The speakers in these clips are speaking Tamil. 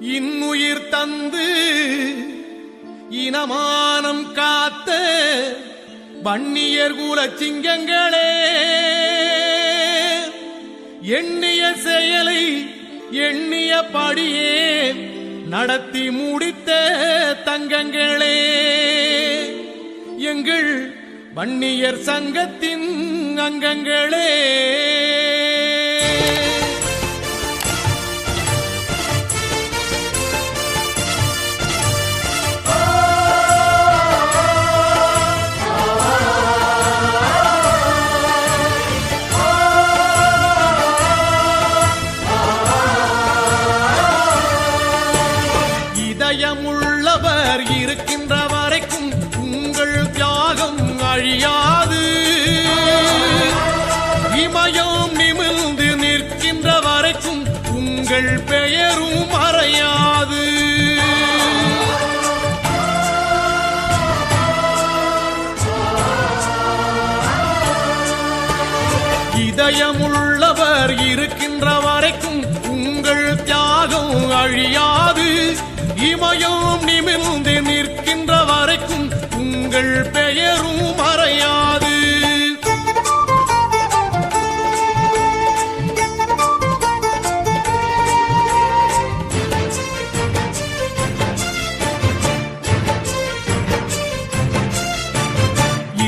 இன்னுயிர் தந்து இனமானம் காத்த வன்னியர் கூல சிங்கங்களே எண்ணிய செயலை எண்ணிய படியே நடத்தி முடித்த தங்கங்களே. எங்கள் வன்னியர் சங்கத்தின் அங்கங்களே. இதயமுள்ளவர் இருக்கின்றவர்.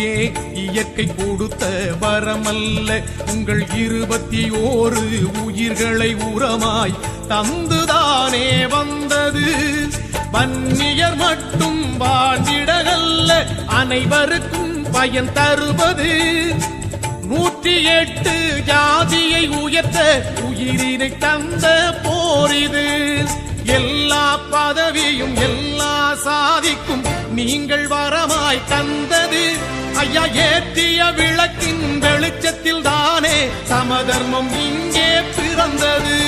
இங்கே இயற்கை கொடுத்த வரமல்ல. உங்கள் இருபத்தி ஓரு உயிர்களை உரமாய் தந்துதானே வந்தது. வன்னியர் மட்டும் வாழ்ந்திடகல்ல அனைவருக்கும் பயன் தருவது நூற்றி எட்டு ஜாதியை உயர்த்த உயிரினை தந்த போரிது எல்லா பதவியும் எல்லா சாதிக்கும் நீங்கள் வரமாய் தந்தது. ஐயா ஏற்றிய விளக்கின் வெளிச்சத்தில் தானே சமதர்மம் இங்கே பிறந்தது.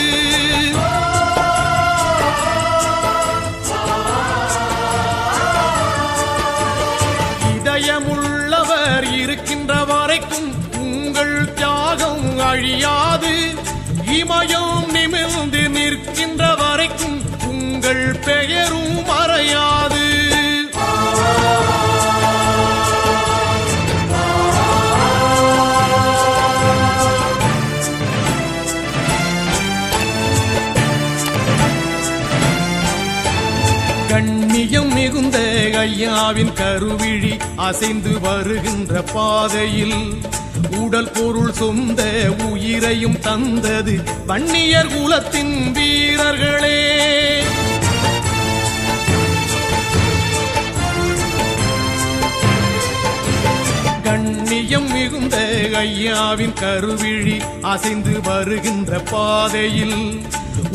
இதயமுள்ளவர் இருக்கின்ற வரைக்கும் உங்கள் தியாகம் அழியாது. இமயம் நிமிர்ந்து நிற்கின்ற வரைக்கும் உங்கள் பெயரும் மறையாது. கண்ணியம் மிகுந்த ஐயாவின் கருவிழி அசைந்து வருகின்ற பாதையில் உடல் பொருள் சொந்த உயிரையும் தந்தது வன்னியர் குலத்தின் வீரர்களே. ஐயாவின் கருவிழி அசைந்து வருகின்ற பாதையில்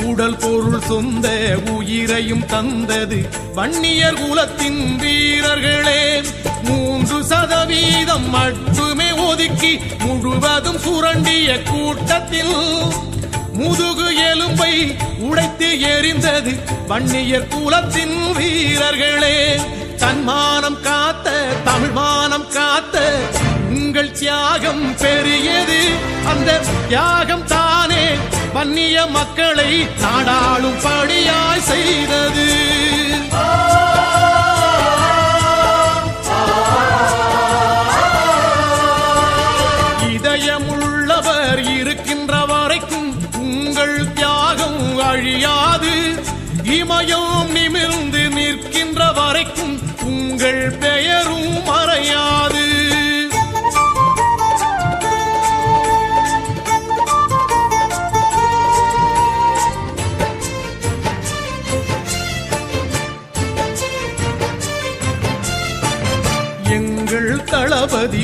உடல் பொருள் சொந்த உயிரையும் தந்தது வன்னியர் குலத்தின் வீரர்களே. மூன்று சதவீதம் மட்டுமே ஒதுக்கி முழுவதும் சுரண்டிய கூட்டத்தில் முதுகு எலும்பை உடைத்து எரிந்தது வன்னியர் குலத்தின் வீரர்களே. தன்மானம் காத்த தியாகம் பெரியது. அந்த தியாகம் தானே வன்னிய மக்களை நாடாளும் படியாய் செய்தது. இதயமுள்ளவர் இருக்கின்ற வரைக்கும் உங்கள் தியாகம் அழியாது. இமயம் நிமிர்ந்து நிற்கின்ற வரைக்கும் உங்கள் பெயரும் மறையாது.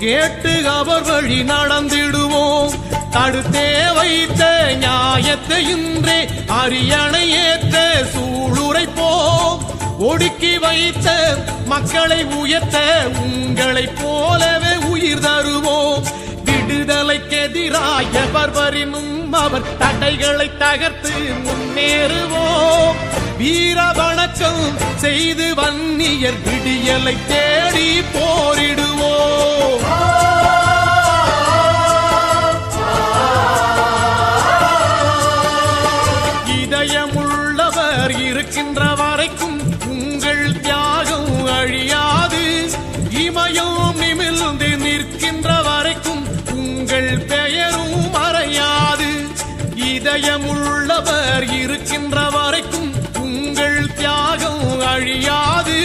கேட்டு அவர் வழி நடந்திடுவோம். தடுத்தே வைத்த நியாயத்தை இன்றே அரியணை ஏற்ற சூளுரைப்போம். ஒடுக்கி வைத்த மக்களை உயர்த்த உங்களை போலவே உயிர் தருவோம். விடுதலைக்கெதிராய் எவர் வரினும் அவர் தடைகளை தகர்த்து முன்னேறுவோம். வீர வணக்கம் செய்து வன்னியர் விடியலை தேடி போரிடுவோம். இதயமுள்ளவர் இருக்கின்ற வரைக்கும் உங்கள் தியாகம் அழியாது. இமயம் நிமிழ்ந்து நிற்கின்ற வரைக்கும் உங்கள் பெயரும் மறையாது. இதயமுள்ளவர் இருக்கின்ற வரைக்கும் உங்கள் தியாகம் அழியாது.